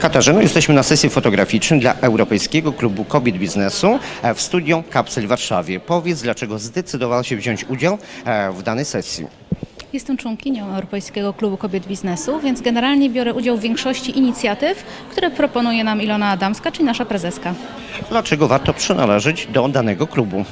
Katarzyno, jesteśmy na sesji fotograficznej dla Europejskiego Klubu Kobiet Biznesu e, w studio Kapsel w Warszawie. Powiedz, dlaczego zdecydowała się wziąć udział e, w danej sesji? Jestem członkinią Europejskiego Klubu Kobiet Biznesu, więc generalnie biorę udział w większości inicjatyw, które proponuje nam Ilona Adamska, czyli nasza prezeska. Dlaczego warto przynależeć do danego klubu?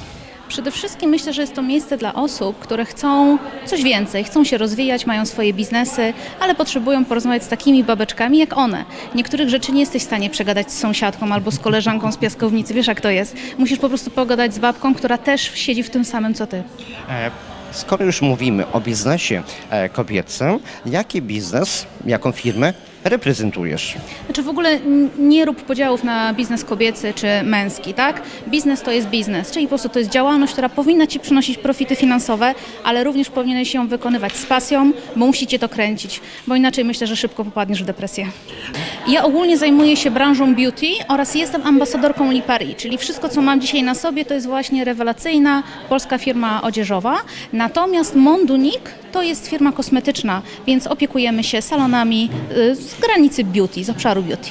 Przede wszystkim myślę, że jest to miejsce dla osób, które chcą coś więcej, chcą się rozwijać, mają swoje biznesy, ale potrzebują porozmawiać z takimi babeczkami jak one. Niektórych rzeczy nie jesteś w stanie przegadać z sąsiadką albo z koleżanką z piaskownicy, wiesz jak to jest. Musisz po prostu pogadać z babką, która też siedzi w tym samym co ty. E, Skoro już mówimy o biznesie e, kobiecym, jaki biznes, jaką firmę reprezentujesz? Znaczy w ogóle nie rób podziałów na biznes kobiecy czy męski, tak? Biznes to jest biznes, czyli po prostu to jest działalność, która powinna Ci przynosić profity finansowe, ale również powinieneś ją wykonywać z pasją, bo musi Cię to kręcić, bo inaczej myślę, że szybko popadniesz w depresję. Ja ogólnie zajmuję się branżą beauty oraz jestem ambasadorką Lipari, czyli wszystko, co mam dzisiaj na sobie, to jest właśnie rewelacyjna polska firma odzieżowa. Natomiast Mondunik to jest firma kosmetyczna, więc opiekujemy się salonami y, z granicy beauty, z obszaru beauty.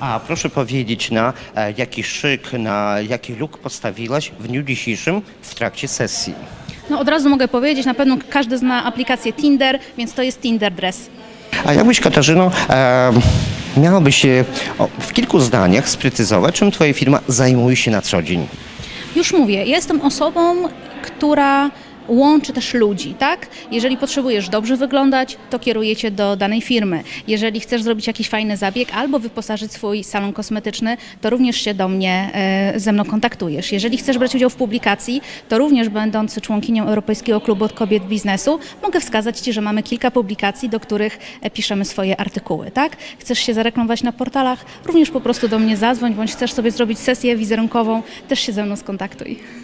A proszę powiedzieć, na e, jaki szyk, na jaki look postawiłaś w dniu dzisiejszym w trakcie sesji? No od razu mogę powiedzieć, na pewno każdy zna aplikację Tinder, więc to jest Tinder Dress. A jakbyś, Katarzyno, e, miałabyś się o, w kilku zdaniach sprecyzować, czym Twoja firma zajmuje się na co dzień? Już mówię, jestem osobą, która łączy też ludzi, tak? Jeżeli potrzebujesz dobrze wyglądać, to kieruję cię do danej firmy. Jeżeli chcesz zrobić jakiś fajny zabieg albo wyposażyć swój salon kosmetyczny, to również się do mnie e, ze mną kontaktujesz. Jeżeli chcesz brać udział w publikacji, to również będący członkinią Europejskiego Klubu Kobiet Biznesu, mogę wskazać ci, że mamy kilka publikacji, do których e, piszemy swoje artykuły, tak? Chcesz się zareklamować na portalach, również po prostu do mnie zadzwoń, bądź chcesz sobie zrobić sesję wizerunkową, też się ze mną skontaktuj.